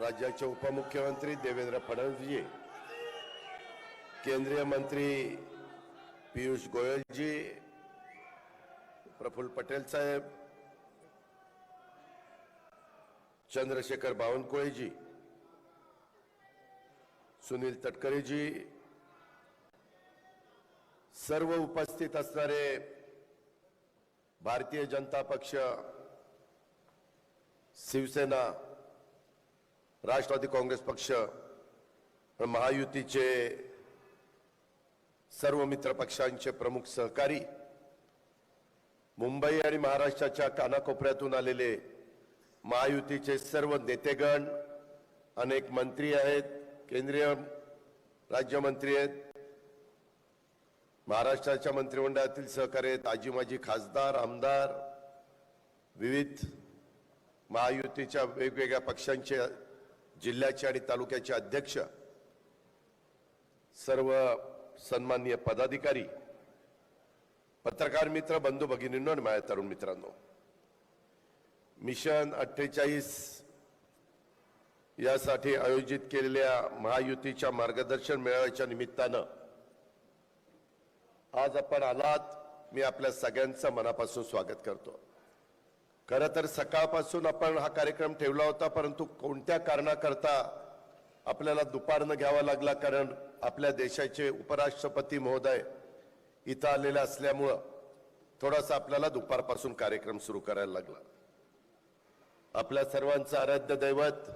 राज्याचे उपमुख्यमंत्री देवेंद्र फडणवीसजी केंद्रीय मंत्री पियुष गोयलजी प्रफुल्ल पटेल साहेब चंद्रशेखर बावनकुळेजी सुनील तटकरेजी सर्व उपस्थित असणारे भारतीय जनता पक्ष शिवसेना राष्ट्रवादी काँग्रेस पक्ष महायुतीचे सर्व मित्र पक्षांचे प्रमुख सहकारी मुंबई आणि महाराष्ट्राच्या कानाकोपऱ्यातून आलेले महायुतीचे सर्व नेतेगण अनेक मंत्री आहेत केंद्रीय राज्यमंत्री आहेत महाराष्ट्राच्या मंत्रिमंडळातील सहकारी आहेत आजी माजी खासदार आमदार विविध महायुतीच्या वेगवेगळ्या पक्षांचे जिल्ह्याचे आणि तालुक्याचे अध्यक्ष सर्व सन्माननीय पदाधिकारी पत्रकार मित्र बंधू भगिनींनो आणि माझ्या तरुण मित्रांनो मिशन अठ्ठेचाळीस यासाठी आयोजित केलेल्या महायुतीच्या मार्गदर्शन मेळाव्याच्या निमित्तानं आज आपण आलात. मी आपल्या सगळ्यांचं मनापासून स्वागत करतो. खरं तर सकाळपासून आपण हा कार्यक्रम ठेवला होता परंतु कोणत्या कारणाकरता आपल्याला दुपारनं घ्यावा लागला? कारण आपल्या देशाचे उपराष्ट्रपती महोदय इथं आलेले असल्यामुळं थोडासा आपल्याला दुपारपासून कार्यक्रम सुरू करायला लागला. आपल्या सर्वांचं आराध्य दैवत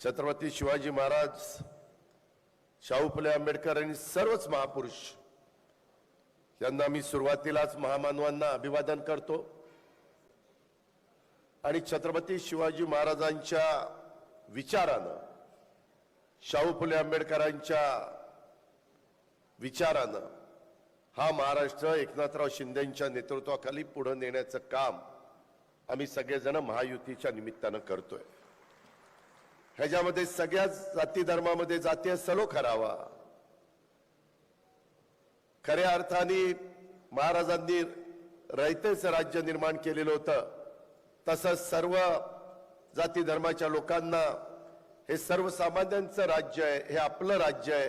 छत्रपती शिवाजी महाराज शाहू फुले आंबेडकर आणि सर्वच महापुरुष यांना मी सुरुवातीलाच महामानवांना अभिवादन करतो. आणि छत्रपती शिवाजी महाराजांच्या विचारानं शाहू फुले आंबेडकरांच्या विचारानं हा महाराष्ट्र एकनाथराव शिंदेच्या नेतृत्वाखाली पुढे नेण्याचं काम आम्ही सगळेजण महायुतीच्या निमित्तानं करतोय. ह्याच्यामध्ये सगळ्याच जाती धर्मामध्ये जातीय सलो करावा. खऱ्या अर्थाने महाराजांनी रयतेच राज्य निर्माण केलेलं होतं. तसंच सर्व जाती धर्माच्या लोकांना हे सर्वसामान्यांचं राज्य आहे हे आपलं राज्य आहे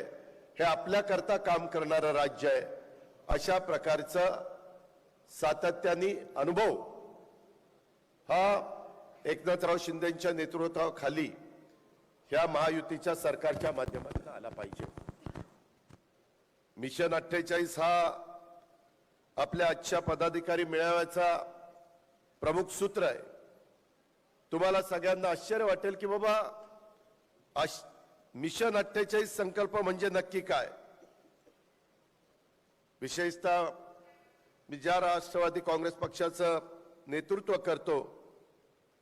हे आपल्याकरता काम करणारं राज्य आहे अशा प्रकारचं सातत्याने अनुभव हा एकनाथराव शिंदेच्या नेतृत्वाखाली ह्या महायुतीच्या सरकारच्या माध्यमातून आला पाहिजे. मिशन अठ्ठेचाळीस हा आपल्या आजच्या पदाधिकारी मेळाव्याचा प्रमुख सूत्र आहे. तुम्हाला सगळ्यांना आश्चर्य वाटेल की बाबा आश- मिशन अठ्ठेचाळीस संकल्प म्हणजे नक्की काय? विशेषतः मी ज्या राष्ट्रवादी काँग्रेस पक्षाचं नेतृत्व करतो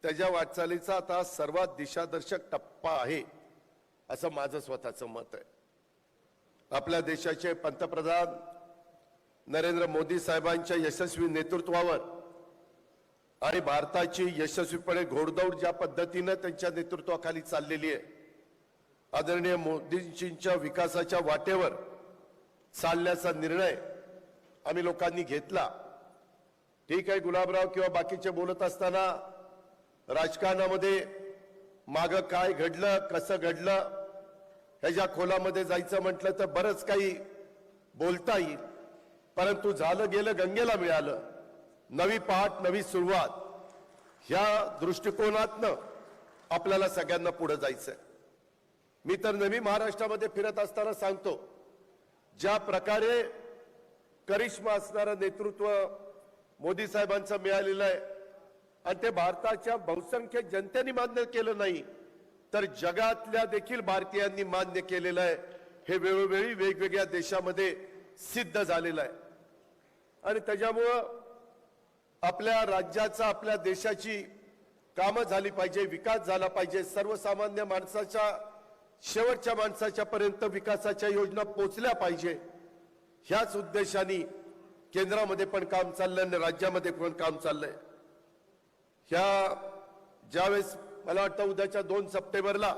त्याच्या वाटचालीचा आता सर्वात दिशादर्शक टप्पा आहे असं माझं स्वतःचं मत आहे. आपल्या देशाचे पंतप्रधान नरेंद्र मोदी साहेबांच्या यशस्वी नेतृत्वावर आणि भारताची यशस्वीपणे घोडदौड ज्या पद्धतीनं त्यांच्या नेतृत्वाखाली चाललेली आहे आदरणीय मोदींजींच्या विकासाच्या वाटेवर चालण्याचा निर्णय आम्ही लोकांनी घेतला. ठीक आहे गुलाबराव किंवा बाकीचे बोलत असताना राजकारणामध्ये माग काय घडलं कसं घडलं ह्याच्या खोलामध्ये जायचं म्हटलं तर बरंच काही बोलता येईल. परंतु झालं गेलं गंगेला मिळालं. नवी पहाट नवी सुरुवात ह्या दृष्टिकोनातनं आपल्याला सगळ्यांना पुढे जायचंय. मी तर नवी महाराष्ट्रामध्ये फिरत असताना सांगतो ज्या प्रकारे करिश्मा असणारं नेतृत्व मोदी साहेबांचं मिळालेलं आहे आणि ते भारताच्या बहुसंख्य जनतेने मान्य केलं नाही तर जगातल्या देखील भारतीयांनी मान्य केलेलं आहे. हे वेळोवेळी वेगवेगळ्या देशामध्ये सिद्ध झालेलं आहे. आणि त्याच्यामुळं आपल्या राज्याचा आपल्या देशाची कामं झाली पाहिजे विकास झाला पाहिजे सर्वसामान्य माणसाच्या शेवटच्या माणसाच्या पर्यंत विकासाच्या योजना पोचल्या पाहिजे ह्याच उद्देशाने केंद्रामध्ये पण काम चाललंय आणि राज्यामध्ये पण काम चाललंय. ह्या ज्यावेळेस मला वाटतं उद्याच्या दोन सप्टेंबरला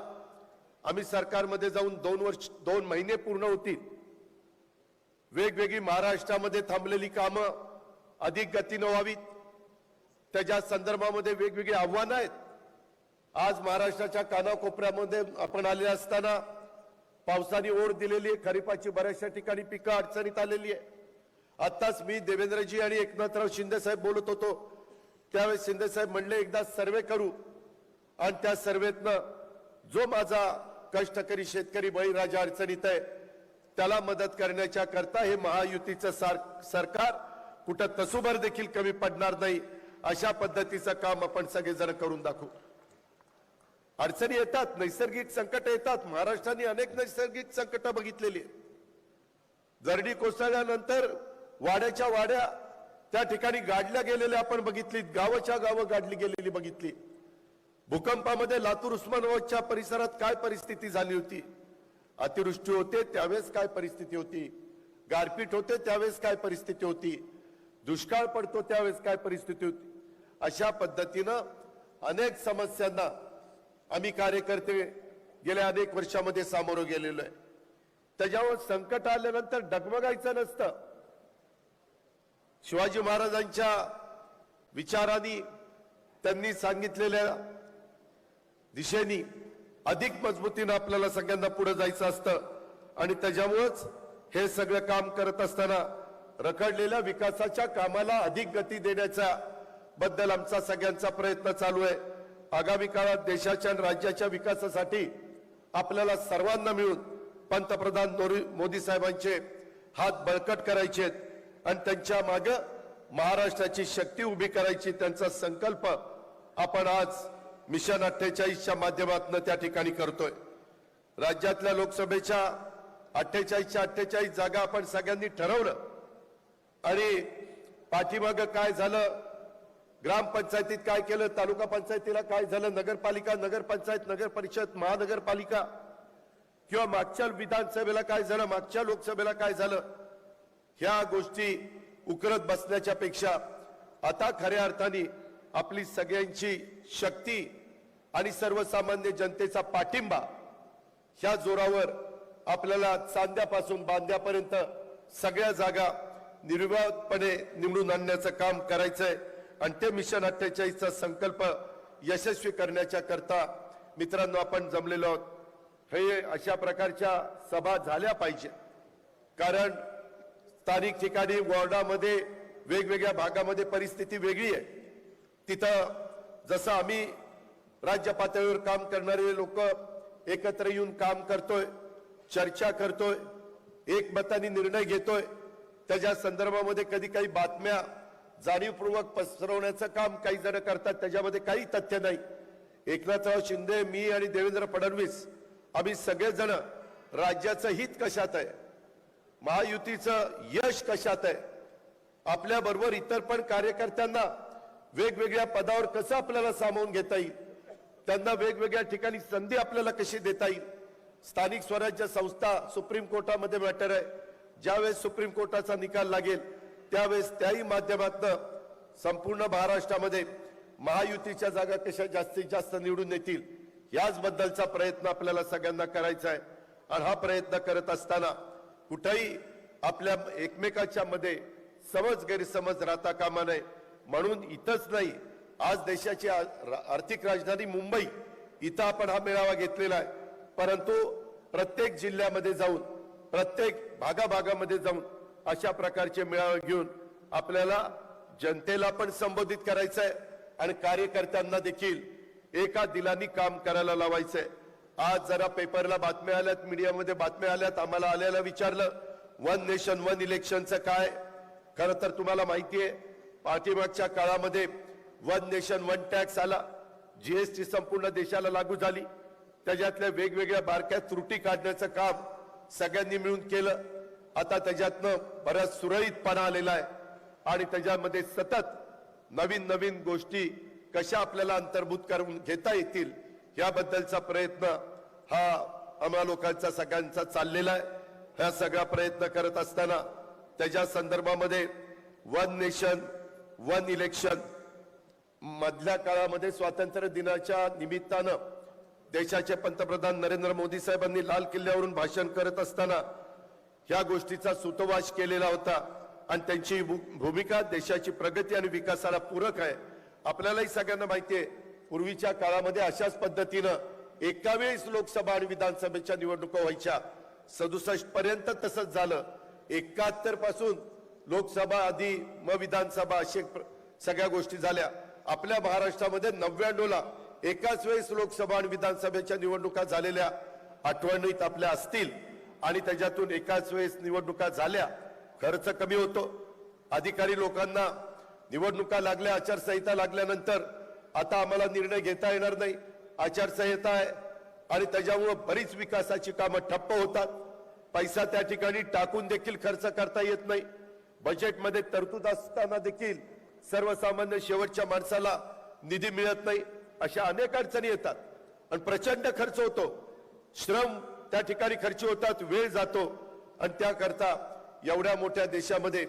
आम्ही सरकारमध्ये जाऊन दोन वर्ष दोन महिने पूर्ण होतील. वेगवेगळी महाराष्ट्रामध्ये थांबलेली कामं अधिक गतीनं व्हावीत. त्याच्या संदर्भामध्ये वेगवेगळी आव्हानं आहेत आज महाराष्ट्राच्या कानाकोपऱ्यामध्ये आपण आले असताना पावसाने ओढ दिलेली आहे खरीपाची बऱ्याचशा ठिकाणी पिकं अडचणीत आलेली आहे. आत्ताच मी देवेंद्रजी आणि एकनाथराव शिंदेसाहेब बोलत होतो त्यावेळेस शिंदेसाहेब म्हणले एकदा सर्वे करू. आणि त्या सर्वेतनं जो माझा कष्टकरी शेतकरी बळीराजा अडचणीत आहे त्याला मदत करण्याच्या करता हे महायुतीचं सार सरकार कुठं तसुभर देखील कमी पडणार नाही. अशा पद्धतीचं काम आपण सगळेजण करून दाखवू. अडचणी येतात नैसर्गिक संकट येतात. महाराष्ट्राने अनेक नैसर्गिक संकट बघितलेली जरडी कोसळल्यानंतर वाड्याच्या वाड्या त्या ठिकाणी गाडल्या गेलेल्या आपण बघितली गावाच्या गावं गाडली गेलेली बघितली. भूकंपामध्ये लातूर उस्मानाबादच्या परिसरात काय परिस्थिती झाली होती? अतिवृष्टी होते त्यावेळेस काय परिस्थिती होती? गारपीट होते त्यावेळेस काय परिस्थिती होती? दुष्काळ पडतो त्यावेळेस काय परिस्थिती होती? अशा पद्धतीनं अनेक समस्यांना आम्ही कार्यकर्ते गेल्या अनेक वर्षामध्ये सामोरं गेलेलो आहे. त्याच्यावर संकट आल्यानंतर डगमगायचं नसतं. शिवाजी महाराजांच्या विचारांनी त्यांनी सांगितलेल्या दिशेनी अधिक मजबूतीनं आपल्याला सगळ्यांना पुढे जायचं असतं. आणि त्याच्यामुळंच हे सगळं काम करत असताना रखडलेल्या विकासाच्या कामाला अधिक गती देण्याचा बद्दल आमचा सगळ्यांचा प्रयत्न चालू आहे. आगामी काळात देशाच्या आणि राज्याच्या विकासासाठी आपल्याला सर्वांना मिळून पंतप्रधान मोदी साहेबांचे हात बळकट करायचे आहेत आणि त्यांच्या माग महाराष्ट्राची शक्ती उभी करायची त्यांचा संकल्प आपण आज मिशन अठ्ठेचाळीसच्या माध्यमातून त्या ठिकाणी करतोय. राज्यातल्या लोकसभेच्या अठ्ठेचाळीसच्या अठ्ठेचाळीस जागा आपण सगळ्यांनी ठरवलं. आणि पाठीमाग काय झालं? ग्रामपंचायतीत काय केलं तालुका पंचायतीला काय झालं नगरपालिका नगरपंचायत नगर परिषद महानगरपालिका? किंवा मागच्या विधानसभेला काय झालं मागच्या लोकसभेला काय झालं? ह्या गोष्टी उकरत बसण्याच्या पेक्षा आता खऱ्या अर्थाने आपली सगळ्यांची शक्ती आणि सर्वसामान्य जनतेचा पाठिंबा ह्या जोरावर आपल्याला चांद्यापासून बांध्यापर्यंत सगळ्या जागा निर्वाधपणे निवडून आणण्याचं काम करायचंय. आणि ते मिशन अठ्ठेचाळीसचा संकल्प यशस्वी करण्याच्या करता मित्रांनो आपण जमलेलो आहोत. हे अशा प्रकारच्या सभा झाल्या पाहिजे. कारण स्थानिक ठिकाणी वॉर्डामध्ये वेगवेगळ्या भागामध्ये परिस्थिती वेगळी आहे. तिथं जसं आम्ही राज्य पातळीवर काम करणारे लोक एकत्र येऊन काम करतोय चर्चा करतोय एकमताने निर्णय घेतोय. त्याच्या संदर्भामध्ये कधी काही बातम्या जाणीवपूर्वक पसरवण्याचं काम काही जण करतात त्याच्यामध्ये काही तथ्य नाही. एकनाथराव शिंदे मी आणि देवेंद्र फडणवीस आम्ही सगळेजण राज्याचं हित कशात आहे? महायुतीचं यश कशात आहे? आपल्याबरोबर इतर पण कार्यकर्त्यांना वेगवेगळ्या पदावर कसं आपल्याला सामावून घेता येईल? त्यांना वेगवेगळ्या ठिकाणी संधी आपल्याला कशी देता येईल? स्थानिक स्वराज्य संस्था सुप्रीम कोर्टामध्ये मॅटर आहे. ज्यावेळेस सुप्रीम कोर्टाचा निकाल लागेल त्यावेळेस त्याही माध्यमातनं संपूर्ण महाराष्ट्रामध्ये महायुतीच्या जागा कशा जास्तीत जास्त निवडून येतील याचबद्दलचा प्रयत्न आपल्याला सगळ्यांना करायचा आहे. आणि हा प्रयत्न करत असताना कुठेही आपल्या एकमेकाच्या मध्ये समज गैरसमज राहता कामा नये. म्हणून इथंच नाही आज देशाची आर्थिक राजधानी मुंबई इथं आपण हा मेळावा घेतलेला आहे. परंतु प्रत्येक जिल्ह्यामध्ये जाऊन प्रत्येक भागाभागामध्ये जाऊन अशा प्रकारचे मेळावे घेऊन आपल्याला जनतेला पण संबोधित करायचं आहे आणि कार्यकर्त्यांना देखील एका दिलानी काम करायला लावायचंय. आज जरा पेपरला बातम्या आल्यात मीडियामध्ये बातम्या आल्यात आम्हाला आल्याला विचारलं वन नेशन वन इलेक्शनचं काय? खरं तर तुम्हाला माहिती आहे पाठीमागच्या काळामध्ये वन नेशन वन टॅक्स आला. जीएसटी संपूर्ण देशाला लागू झाली. त्याच्यातल्या वेगवेगळ्या बारक्या त्रुटी काढण्याचं काम सगळ्यांनी मिळून केलं. आता त्याच्यातनं बराच सुरळीतपणा आलेला आहे. आणि त्याच्यामध्ये सतत नवीन नवीन गोष्टी कशा आपल्याला अंतर्भूत करून घेता येतील याबद्दलचा प्रयत्न हा आम्हा लोकांचा सगळ्यांचा चाललेला आहे. हा सगळा प्रयत्न करत असताना त्याच्या संदर्भामध्ये वन नेशन वन इलेक्शन मधल्या काळामध्ये स्वातंत्र्य दिनाच्या निमित्तानं देशाचे पंतप्रधान नरेंद्र मोदी साहेबांनी लाल किल्ल्यावरून भाषण करत असताना ह्या गोष्टीचा सुतोवास केलेला होता. आणि त्यांची भू- भूमिका देशाची प्रगती आणि विकासाला पूरक आहे. आपल्यालाही सगळ्यांना माहिती आहे पूर्वीच्या काळामध्ये अशाच पद्धतीनं एकावेळेस लोकसभा आणि विधानसभेच्या निवडणुका व्हायच्या. सदुसष्ट पर्यंत तसंच झालं. एकाहत्तरपासून लोकसभा आधी मग विधानसभा असे सगळ्या गोष्टी झाल्या. आपल्या महाराष्ट्रामध्ये नव्याण्णवला एकाच वेळेस लोकसभा आणि विधानसभेच्या निवडणुका झालेल्या आठवणीत आपल्या असतील. आणि त्याच्यातून एकाच वेळेस निवडणुका झाल्या खर्च कमी होतो. अधिकारी लोकांना निवडणुका लागल्या आचारसंहिता लागल्यानंतर आता आम्हाला निर्णय घेता येणार नाही. आचारसंहिता आहे आणि त्याच्यामुळं बरीच विकासाची कामं ठप्प होतात. पैसा त्या ठिकाणी टाकून देखील खर्च करता येत नाही. बजेटमध्ये तरतूद असताना देखील सर्वसामान्य शेवटच्या माणसाला निधी मिळत नाही. अशा अनेक अडचणी येतात. आणि प्रचंड खर्च होतो. श्रम त्या ठिकाणी खर्च होतात वेळ जातो. आणि त्याकरता एवढ्या मोठ्या देशामध्ये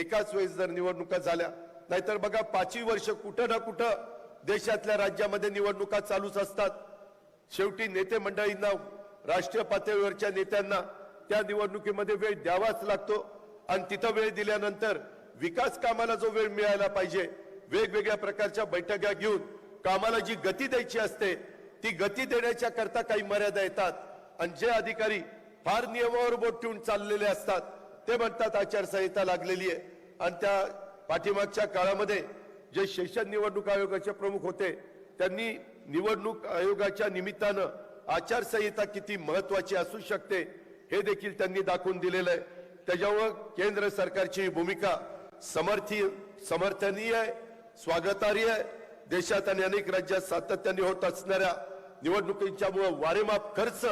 एकाच वेळेस जर निवडणुका झाल्या नाहीतर बघा पाचवी वर्ष कुठं ना कुठं देशातल्या राज्यामध्ये निवडणुका चालूच असतात. शेवटी नेते मंडळींना राष्ट्रीय पातळीवरच्या नेत्यांना त्या निवडणुकीमध्ये वेळ द्यावाच लागतो. आणि तिथं वेळ दिल्यानंतर विकास कामाला जो वेळ मिळायला पाहिजे वेगवेगळ्या प्रकारच्या बैठका घेऊन कामाला जी गती द्यायची असते ती गती देण्याच्या करता काही मर्यादा येतात. आणि जे अधिकारी फार नियमावर बोट ठेवून चाललेले असतात ते म्हणतात आचारसंहिता लागलेली आहे. आणि त्या पाठीमागच्या काळामध्ये जे सेशन निवडणूक आयोगाचे प्रमुख होते त्यांनी निवडणूक आयोगाच्या निमित्तानं आचारसंहिता किती महत्वाची असू शकते हे देखील त्यांनी दाखवून दिलेलं आहे. त्याच्यामुळं केंद्र सरकारची भूमिका समर्थी समर्थनीय आहे स्वागतार्ह आहे. देशात आणि अनेक राज्यात सातत्याने होत असणाऱ्या निवडणुकींच्यामुळं वारेमाप खर्च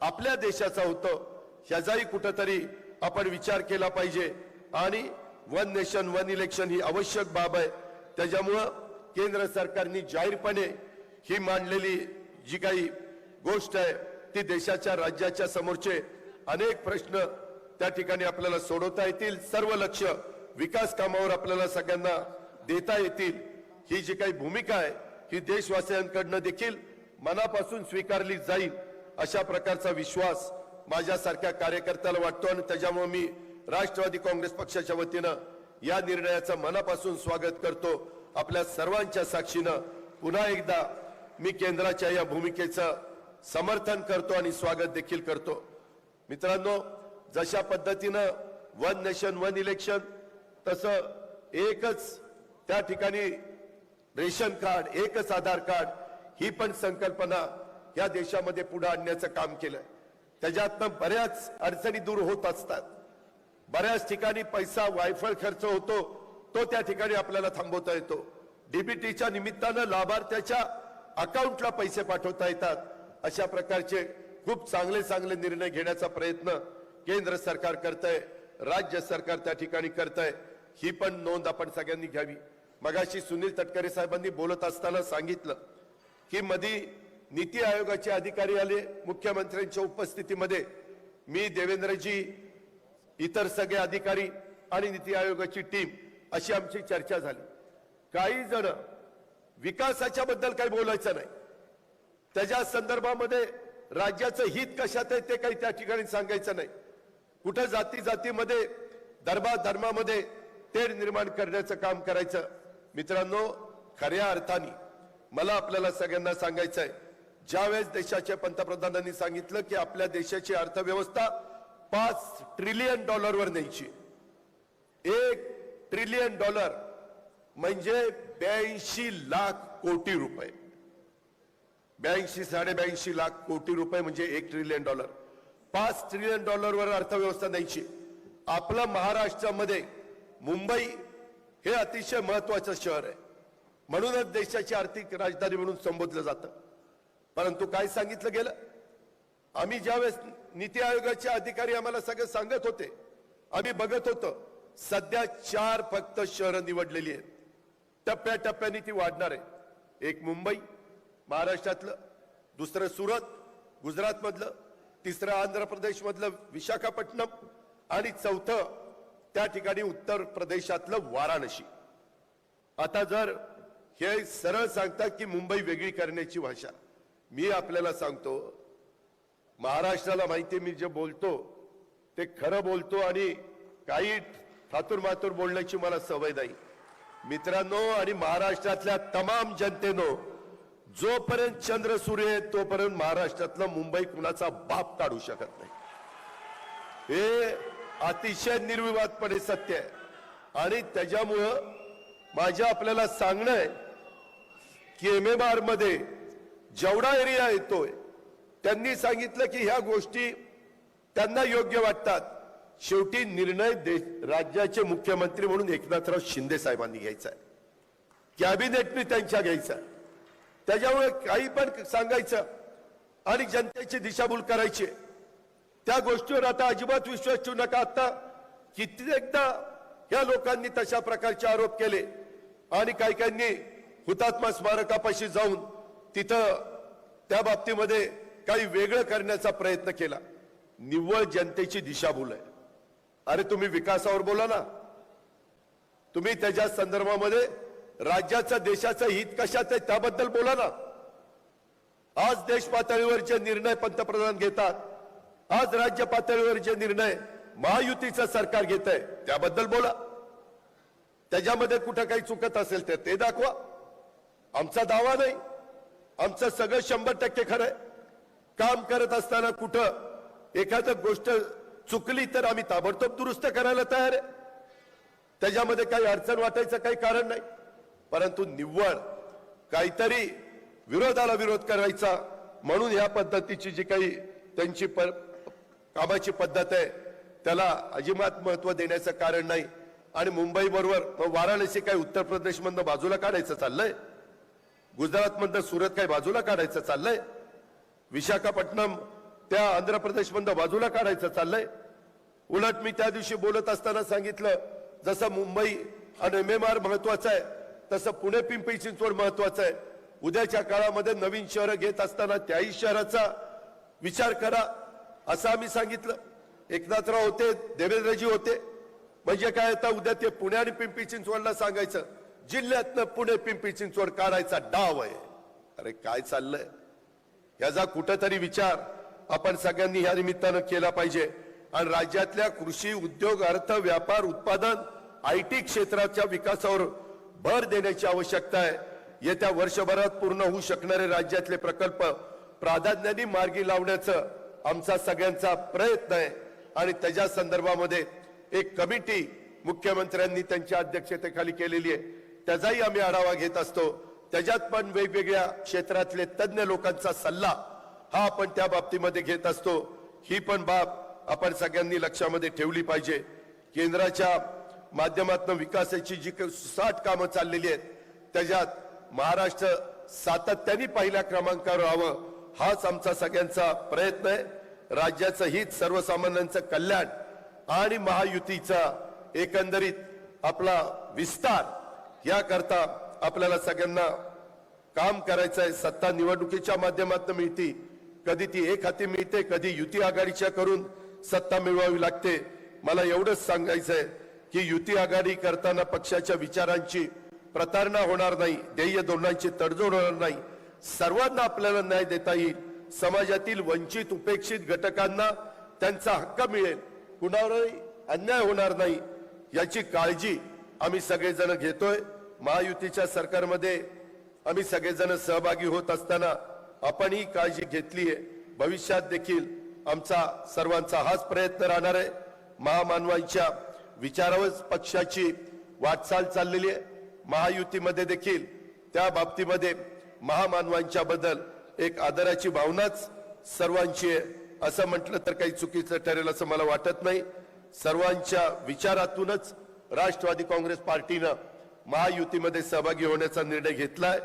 आपल्या देशाचा होतं. ह्याचाही कुठंतरी आपण विचार केला पाहिजे. आणि वन नेशन वन इलेक्शन ही आवश्यक बाब आहे. त्याच्यामुळं केंद्र सरकारने जाहीरपणे ही मांडलेली जी काही गोष्ट आहे ती देशाच्या राज्याच्या समोरचे अनेक प्रश्न त्या ठिकाणी आपल्याला सोडवता येतील. सर्व लक्ष विकास कामावर आपल्याला सगळ्यांना देता येतील. ही जी काही भूमिका आहे ही देशवासियांकडनं देखील मनापासून स्वीकारली जाईल. अशा प्रकारचा विश्वास माझ्यासारख्या कार्यकर्त्याला वाटतो आणि त्याच्यामुळे मी राष्ट्रवादी काँग्रेस पक्षाच्या वतीनं या निर्णयाचं मनापासून स्वागत करतो. आपल्या सर्वांच्या साक्षीनं पुन्हा एकदा मी केंद्राच्या या भूमिकेचं समर्थन करतो आणि स्वागत देखील करतो. मित्रांनो जशा पद्धतीनं वन नेशन वन इलेक्शन तसं एकच त्या ठिकाणी रेशन कार्ड एकच आधार कार्ड ही पण संकल्पना या देशामध्ये पुढे आणण्याचं काम केलंय. त्याच्यातनं बऱ्याच अडचणी दूर होत असतात. बऱ्याच ठिकाणी पैसा वायफळ खर्च होतो तो त्या ठिकाणी आपल्याला थांबवता येतो. डीबीटीच्या निमित्तानं लाभार्थ्याच्या अकाउंटला पैसे पाठवता येतात. अशा प्रकारचे खूप चांगले चांगले निर्णय घेण्याचा प्रयत्न केंद्र सरकार करत आहे राज्य सरकार त्या ठिकाणी करत आहे ही पण नोंद आपण सगळ्यांनी घ्यावी. मगाशी सुनील तटकरे साहेबांनी बोलत असताना सांगितलं की मधी नीती आयोगाचे अधिकारी आले मुख्यमंत्र्यांच्या उपस्थितीमध्ये. मी देवेंद्रजी इतर सगळे अधिकारी आणि नीती आयोगाची टीम अशी आमची चर्चा झाली. काही जण विकासाच्या बद्दल काही बोलायचं नाही. त्याच्या संदर्भामध्ये राज्याचं हित कशात आहे ते काही त्या ठिकाणी सांगायचं नाही. कुठं जाती जातीमध्ये धर्मा धर्मामध्ये तेढ निर्माण करण्याचं काम करायचं. मित्रांनो खऱ्या अर्थाने मला आपल्याला सगळ्यांना सांगायचं आहे ज्यावेळेस देशाच्या पंतप्रधानांनी सांगितलं की आपल्या देशाची अर्थव्यवस्था पाच ट्रिलियन डॉलरवर न्यायची. एक ट्रिलियन डॉलर म्हणजे ब्याऐंशी लाख कोटी रुपये. ब्याऐंशी साडेब्याऐंशी लाख कोटी रुपये म्हणजे एक ट्रिलियन डॉलर पाच ट्रिलियन डॉलरवर अर्थव्यवस्था न्यायची. आपलं महाराष्ट्रामध्ये मुंबई हे अतिशय महत्वाचं शहर आहे. म्हणूनच देशाची आर्थिक राजधानी म्हणून संबोधलं जातं. परंतु काय सांगितलं गेलं? आम्ही ज्यावेळेस नीती आयोगाचे अधिकारी आम्हाला सगळं सांगत होते आम्ही बघत होतो सध्या चार फक्त शहरं निवडलेली आहेत. टप्प्याटप्प्याने ती वाढणार आहे. एक मुंबई महाराष्ट्रातलं दुसरं सुरत गुजरातमधलं तिसरं आंध्र प्रदेशमधलं विशाखापट्टणम आणि चौथं त्या ठिकाणी उत्तर प्रदेशातलं वाराणसी. आता जर हे सरळ सांगतात की मुंबई वेगळी करण्याची भाषा मी आपल्याला सांगतो महाराष्ट्राला माहिती मी जे बोलतो ते खरं बोलतो आणि काही थातूर मातूर बोलण्याची मला सवय नाही. मित्रांनो आणि महाराष्ट्रातल्या तमाम जनतेनो जोपर्यंत चंद्र सूर्य आहे तोपर्यंत महाराष्ट्रातलं मुंबई कुणाचा बाप काढू शकत नाही. हे अतिशय निर्विवादपणे सत्य आहे. आणि त्याच्यामुळं माझ्या आपल्याला सांगणं आहे की एम एम आरमध्ये जेवढा एरिया येतोय त्यांनी सांगितलं की ह्या गोष्टी त्यांना योग्य वाटतात. शेवटी निर्णय देश राज्याचे मुख्यमंत्री म्हणून एकनाथराव शिंदे साहेबांनी घ्यायचा आहे. कॅबिनेटने त्यांच्या घ्यायचा त्याच्यामुळे काही पण सांगायचं आणि जनतेची दिशाभूल करायची त्या गोष्टीवर आता अजिबात विश्वास ठेवू नका आता. कित्येकदा या लोकांनी तशा प्रकारचे आरोप केले आणि काही काहींनी हुतात्मा स्मारकापाशी जाऊन तिथं त्या बाबतीमध्ये काही वेगळं करण्याचा प्रयत्न केला. निव्वळ जनतेची दिशाभूल आहे. अरे तुम्ही विकासावर बोला ना. तुम्ही त्याच्या संदर्भामध्ये राज्याचं देशाचं हित कशाचं आहे त्याबद्दल बोला ना. आज देश पातळीवर जे निर्णय पंतप्रधान घेतात आज राज्य पातळीवर जे निर्णय महायुतीचं सरकार घेत आहे त्याबद्दल बोला. त्याच्यामध्ये कुठं काही चुकत असेल तर ते दाखवा. आमचा दावा नाही. आमचं सगळं शंभर टक्के खरंय काम करत असताना कुठं एखादं गोष्ट चुकली तर आम्ही ताबडतोब दुरुस्त करायला तयार आहे. त्याच्यामध्ये काही अडचण वाटायचं काही कारण नाही. परंतु निव्वळ काहीतरी विरोधाला विरोध करायचा म्हणून या पद्धतीची जी काही त्यांची प- कामाची पद्धत आहे त्याला अजिबात महत्त्व देण्याचं कारण नाही. आणि मुंबई बरोबर वाराणसी काही उत्तर प्रदेशमधनं बाजूला काढायचं चाललंय. गुजरात मधनं सुरत काय बाजूला काढायचं चाललंय? विशाखापट्टणम त्या आंध्र प्रदेश मधनं बाजूला काढायचं चाललंय? उलट मी त्या दिवशी बोलत असताना सांगितलं जसं मुंबई आणि एम एम आर महत्वाचं आहे तसं पुणे पिंपरी चिंचवड महत्वाचं आहे. उद्याच्या काळामध्ये नवीन शहरं घेत असताना त्याही शहराचा विचार करा असं आम्ही सांगितलं. एकनाथराव होते देवेंद्रजी होते. म्हणजे काय आता उद्या ते पुणे आणि पिंपरी चिंचवडला सांगायचं. जिल्ह्यातनं पुणे पिंपरी चिंचवड काढायचा डाव आहे. अरे काय चाललंय? याचा कुठंतरी विचार आपण सगळ्यांनी या निमित्तानं केला पाहिजे. आणि राज्यातल्या कृषी उद्योग अर्थ व्यापार उत्पादन आय टी क्षेत्राच्या विकासावर भर देण्याची आवश्यकता आहे. येत्या वर्षभरात पूर्ण होऊ शकणारे राज्यातले प्रकल्प प्राधान्याने मार्गी लावण्याचं आमचा सगळ्यांचा प्रयत्न आहे. आणि त्याच्या संदर्भामध्ये एक कमिटी मुख्यमंत्र्यांनी त्यांच्या अध्यक्षतेखाली केलेली आहे. त्याचाही आम्ही आढावा घेत असतो. त्याच्यात पण वेगवेगळ्या क्षेत्रातले तज्ञ लोकांचा सल्ला हा आपण त्या बाबतीमध्ये घेत असतो. ही पण बाब आपण सगळ्यांनी लक्षामध्ये ठेवली पाहिजे. केंद्राच्या माध्यमातून विकासाची जी काही साठ कामं चाललेली आहेत त्याच्यात महाराष्ट्र सातत्याने पहिल्या क्रमांकावर राहावं हाच आमचा सगळ्यांचा प्रयत्न आहे. राज्याचं हित सर्वसामान्यांचं कल्याण आणि महायुतीचा एकंदरीत आपला विस्तार याकरता आपल्याला सगळ्यांना काम करायचं आहे सत्ता निवडणुकीच्या माध्यमातून मिळती. कधी ती एक हाती मिळते कधी युती आघाडीच्या करून सत्ता मिळवावी लागते. मला एवढंच सांगायचं आहे की युती आघाडी करताना पक्षाच्या विचारांची प्रतारणा होणार नाही ध्येय धोरणांची तडजोड होणार नाही. सर्वांना आपल्याला न्याय देता येईल. समाजातील वंचित उपेक्षित घटकांना त्यांचा हक्क मिळेल. कुणावरही अन्याय होणार नाही. याची काळजी आम्ही सगळेजण घेतोय. महायुतीच्या सरकारमध्ये आम्ही सगळेजण सहभागी होत असताना आपण ही काळजी घेतली आहे. भविष्यात देखील आमचा सर्वांचा हाच प्रयत्न राहणार आहे. महामानवांच्या विचारावर पक्षाची वाटचाल चाललेली आहे. महायुतीमध्ये देखील त्या बाबतीमध्ये महामानवांच्या बद्दल एक आदराची भावनाच सर्वांची आहे. असं म्हटलं तर काही चुकीचं ठरेल असं मला वाटत नाही. सर्वांच्या विचारातूनच राष्ट्रवादी काँग्रेस पार्टीनं महायुतीमध्ये सहभागी होण्याचा निर्णय घेतलाय.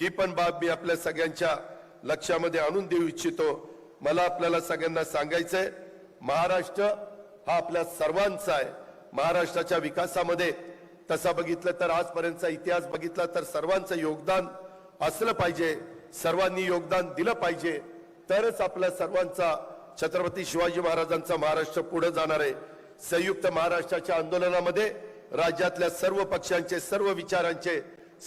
ही पण बाब मी आपल्या सगळ्यांच्या लक्षामध्ये आणून देऊ इच्छितो. मला आपल्याला सगळ्यांना सांगायचंय महाराष्ट्र हा आपल्या सर्वांचा आहे. महाराष्ट्राच्या विकासामध्ये तसा बघितलं तर आजपर्यंतचा इतिहास बघितला तर सर्वांचं योगदान असलं पाहिजे. सर्वांनी योगदान दिलं पाहिजे. तरच आपल्या सर्वांचा छत्रपती शिवाजी महाराजांचा महाराष्ट्र पुढे जाणार आहे. संयुक्त महाराष्ट्राच्या आंदोलनामध्ये राज्यातल्या सर्व पक्षांचे सर्व विचारांचे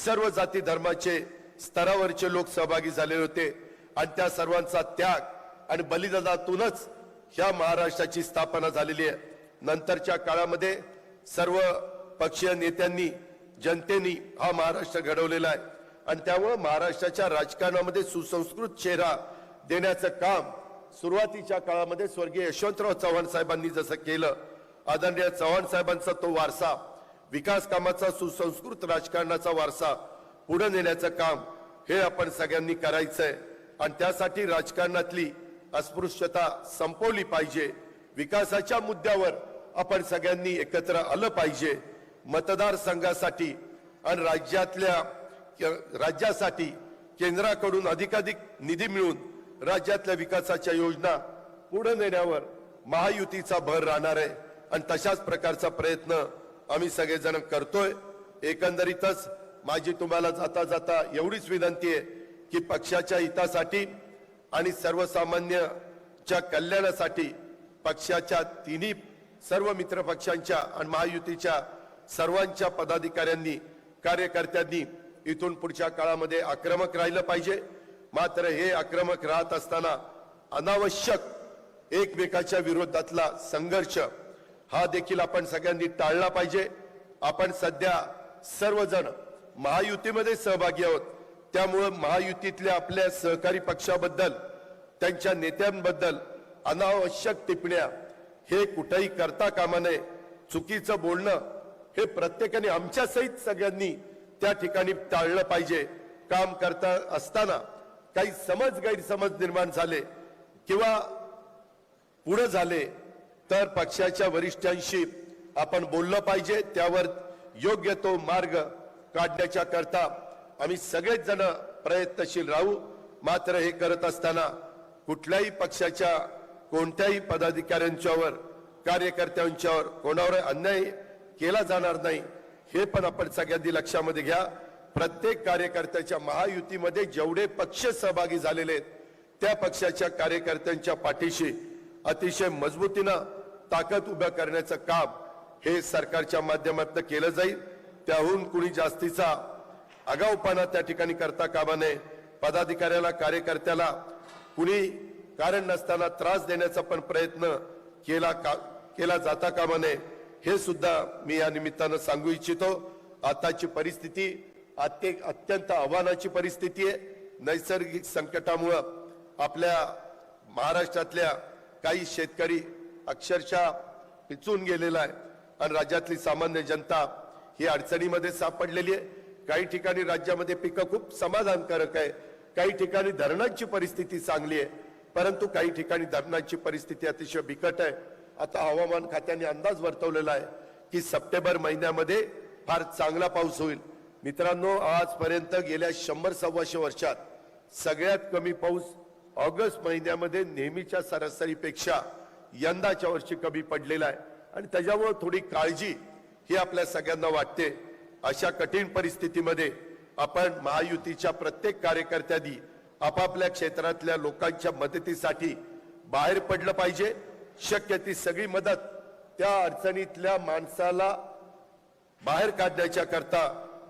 सर्व जाती धर्माचे स्तरावरचे लोक सहभागी झालेले होते. आणि त्या सर्वांचा त्याग आणि बलिदानातूनच ह्या महाराष्ट्राची स्थापना झालेली आहे. नंतरच्या काळामध्ये सर्व पक्षीय नेत्यांनी जनतेनी हा महाराष्ट्र घडवलेला आहे. आणि त्यामुळं महाराष्ट्राच्या राजकारणामध्ये सुसंस्कृत चेहरा देण्याचं काम सुरुवातीच्या काळामध्ये स्वर्गीय यशवंतराव चव्हाण साहेबांनी जसं केलं. आदरणीय चव्हाण साहेबांचा तो वारसा विकास कामाचा सुसंस्कृत राजकारणाचा वारसा पुढे नेण्याचं काम हे आपण सगळ्यांनी करायचंय. आणि त्यासाठी राजकारणातली अस्पृश्यता संपवली पाहिजे. विकासाच्या मुद्द्यावर आपण सगळ्यांनी एकत्र आलं पाहिजे. मतदारसंघासाठी आणि राज्यातल्या राज्यासाठी केंद्राकडून अधिकाधिक निधी मिळून राज्यातल्या विकासाच्या योजना पुढे नेण्यावर महायुतीचा भर राहणार आहे. आणि तशाच प्रकारचा प्रयत्न आम्ही सगळेजण करतोय. एकंदरीतच माझी तुम्हाला जाता जाता एवढीच विनंती आहे की पक्षाच्या हितासाठी आणि सर्वसामान्यच्या कल्याणासाठी पक्षाच्या तिन्ही सर्व मित्र पक्षांच्या आणि महायुतीच्या सर्वांच्या पदाधिकाऱ्यांनी कार्यकर्त्यांनी इथून पुढच्या काळामध्ये आक्रमक राहिलं पाहिजे. मात्र हे आक्रमक राहत असताना अनावश्यक एकमेकाच्या विरोधातला संघर्ष हा देखील आपण सगळ्यांनी टाळला पाहिजे. आपण सध्या सर्वजण महायुतीमध्ये सहभागी आहोत. त्यामुळं महायुतीतल्या आपल्या सहकारी पक्षाबद्दल त्यांच्या नेत्यांबद्दल अनावश्यक टिपण्या हे कुठेही करता कामा नये. चुकीचं बोलणं हे प्रत्येकाने आमच्या सहित सगळ्यांनी त्या ठिकाणी टाळलं पाहिजे. काम करता असताना काही समज गैरसमज निर्माण झाले किंवा पुढं झाले तर पक्षाच्या वरिष्ठांशी आपण बोललं पाहिजे त्यावर योग्य तो मार्ग काढण्याच्या करता आम्ही सगळेच जण प्रयत्नशील राहू. मात्र हे करत असताना कुठल्याही पक्षाच्या कोणत्याही पदाधिकाऱ्यांच्यावर कार्यकर्त्यांच्यावर कोणावर अन्याय केला जाणार नाही हे पण आपण सगळ्यांनी लक्षामध्ये घ्या. प्रत्येक कार्यकर्त्याच्या महायुतीमध्ये जेवढे पक्ष सहभागी झालेले आहेत त्या पक्षाच्या कार्यकर्त्यांच्या पाठीशी अतिशय मजबूतीनं ताकद उभ्या करण्याचं काम हे सरकारच्या माध्यमातून केलं जाईल. त्याहून कुणी जास्तीचा आगाऊपणा त्या ठिकाणी करता कामा नये. पदाधिकाऱ्याला कार्यकर्त्याला कुणी कारण नसताना त्रास देण्याचा पण प्रयत्न केला का केला जाता कामा नये हे सुद्धा मी या निमित्तानं सांगू इच्छितो. आताची परिस्थिती अत्य- अत्यंत आव्हानाची परिस्थिती आहे. नैसर्गिक संकटामुळं आपल्या महाराष्ट्रातल्या काही शेतकरी अक्षरशः पिचून गेलेला आहे. आणि राज्यातली सामान्य जनता ही अडचणीमध्ये सापडलेली आहे. काही ठिकाणी राज्यामध्ये पिकं खूप समाधानकारक आहे. काही ठिकाणी धरणांची परिस्थिती चांगली आहे. परंतु काही ठिकाणी धरणांची परिस्थिती अतिशय बिकट आहे. आता हवामान खात्याने अंदाज वर्तवलेला आहे की सप्टेंबर महिन्यामध्ये फार चांगला पाऊस होईल. मित्रांनो आजपर्यंत गेल्या शंभर सव्वाशे वर्षात सगळ्यात कमी पाऊस ऑगस्ट महिन्यामध्ये नेहमीच्या सरासरीपेक्षा यंदाच्या वर्षी कमी पडलेला आहे. आणि त्याच्यामुळे थोडी काळजी ही आपल्या सगळ्यांना वाटते. अशा कठीण परिस्थितीमध्ये आपण महायुतीच्या प्रत्येक कार्यकर्त्यांनी आपापल्या क्षेत्रातल्या लोकांच्या मदतीसाठी बाहेर पडलं पाहिजे. शक्य ती सगळी मदत त्या अडचणीतल्या माणसाला बाहेर काढण्याच्या करता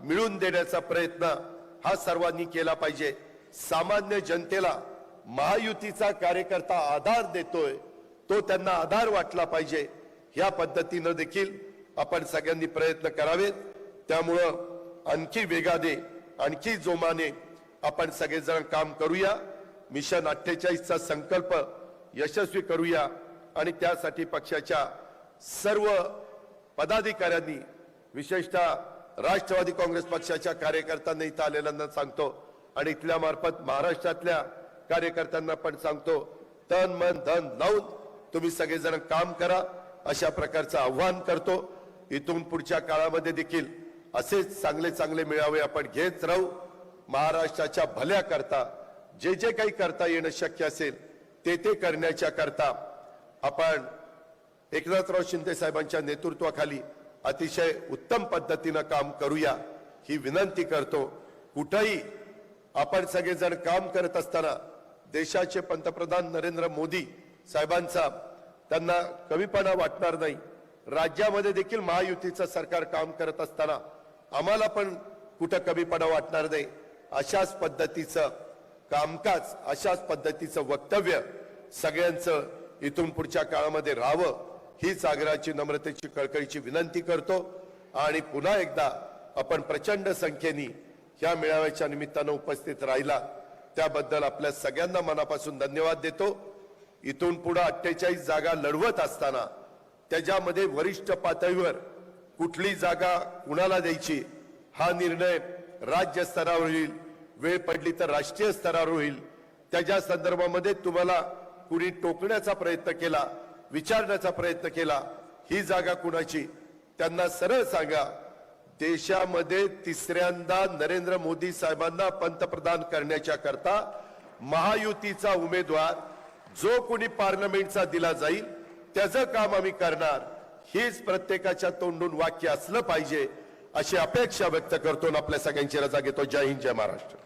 मिळून देण्याचा प्रयत्न हा सर्वांनी केला पाहिजे. सामान्य जनतेला महायुतीचा कार्यकर्ता आधार देतोय. तो त्यांना आधार वाटला पाहिजे. ह्या पद्धतीनं देखील आपण सगळ्यांनी प्रयत्न करावेत. त्यामुळं आणखी वेगाने आणखी जोमाने आपण सगळेजण काम करूया. मिशन अठ्ठेचाळीसचा संकल्प यशस्वी करूया. आणि त्यासाठी पक्षाच्या सर्व पदाधिकाऱ्यांनी विशेषतः राष्ट्रवादी काँग्रेस पक्षाच्या कार्यकर्त्यांना इथं आलेल्यांना सांगतो आणि इथल्या मार्फत महाराष्ट्रातल्या कार्यकर्त्यांना पण सांगतो तन मन धन लावून तुम्ही सगळेजण काम करा अशा प्रकारचं आव्हान करतो. इथून पुढच्या काळामध्ये देखील असेच चांगले चांगले मेळावे आपण घेत राहू. महाराष्ट्राच्या भल्या करता जे जे काही करता येणं शक्य असेल ते ते करण्याच्या करता आपण एकनाथराव शिंदे साहेबांच्या नेतृत्वाखाली अतिशय उत्तम पद्धतीनं काम करूया ही विनंती करतो. कुठंही आपण सगळेजण काम करत असताना देशाचे पंतप्रधान नरेंद्र मोदी साहेबांचा त्यांना कमीपणा वाटणार नाही. राज्यामध्ये देखील महायुतीचं सरकार काम करत असताना आम्हाला पण कुठं कमीपणा वाटणार नाही. अशाच पद्धतीचं कामकाज अशाच पद्धतीचं वक्तव्य सगळ्यांचं इथून पुढच्या काळामध्ये राहावं हीच आग्रहाची नम्रतेची कळकळीची विनंती करतो. आणि पुन्हा एकदा आपण प्रचंड संख्येने या मेळाव्याच्या निमित्तानं उपस्थित राहिला. त्याबद्दल आपल्या सगळ्यांना मनापासून धन्यवाद देतो. इथून पुढे अठ्ठेचाळीस जागा लढवत असताना त्याच्यामध्ये वरिष्ठ पातळीवर कुठली जागा कुणाला द्यायची हा निर्णय राज्य स्तरावर होईल वेळ पडली तर राष्ट्रीय स्तरावर होईल. त्याच्या संदर्भामध्ये तुम्हाला कुणी टोकण्याचा प्रयत्न केला विचारण्याचा प्रयत्न केला ही जागा कुणाची? त्यांना सरळ सांगा. देशामध्ये तिसऱ्यांदा नरेंद्र मोदी साहेबांना पंतप्रधान करण्याच्या करता महायुतीचा उमेदवार जो कोणी पार्लमेंटचा दिला जाईल त्याचं काम आम्ही करणार. हेच प्रत्येकाच्या तोंडून वाक्य असलं पाहिजे अशी अपेक्षा व्यक्त करतो आणि आपल्या सगळ्यांची रजा घेतो. जय हिंद जय महाराष्ट्र.